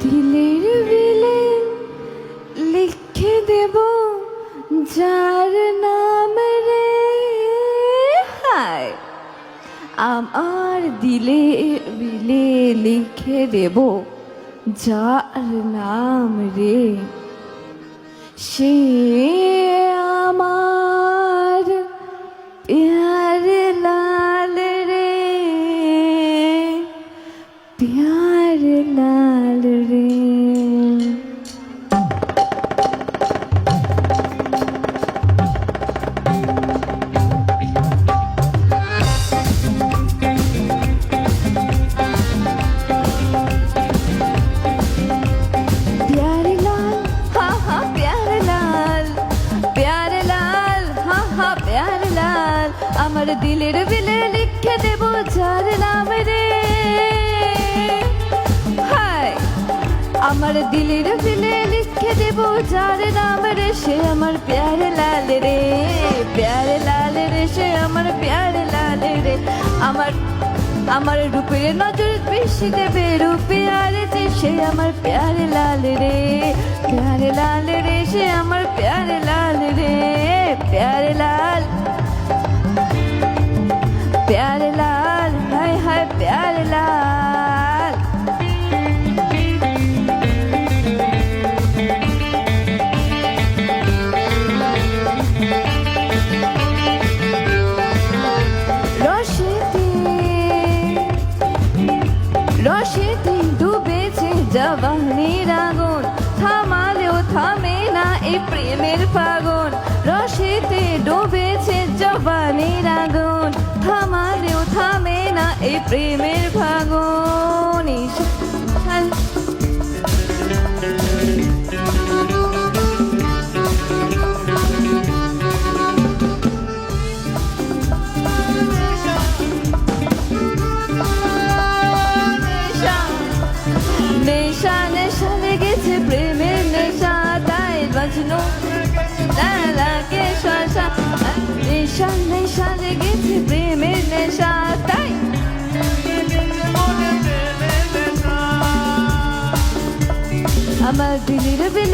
দিলের বিলে লিখে দেব যার নাম রে হায়। আমার দিলে বিলে লিখে দেব যার নাম রে। সে আমার প্যার লাল রে, প্যার লাল লাল, আমার দিলের বিলে লিখে দেব যার নাম রে। আমার দিলের বিলে লিখে দেব যার নাম রে। সে আমার প্যার লাল রে, প্যার লাল রে, সে আমার প্যার লাল রে। আমার আমার রূপের নজর বেশি দেবে রূপে আর সে আমার প্যার লাল রে, প্যার লাল রে, সে আমার রশিদি ডুবেছে জবানির আগুন। থামালেও থামে না এই প্রেমের পাগন রসেতে ডুবেছে জবানির আগুন। থামালেও থামে না এই প্রেমের ফাগুন। নেশা নেশা লেগেছে প্রেমের নেশা, তাই বাজনো লাগে শশা নেশা নেশা লেগেছে প্রেমের নেশা, তাই। আমার দিলের বিলে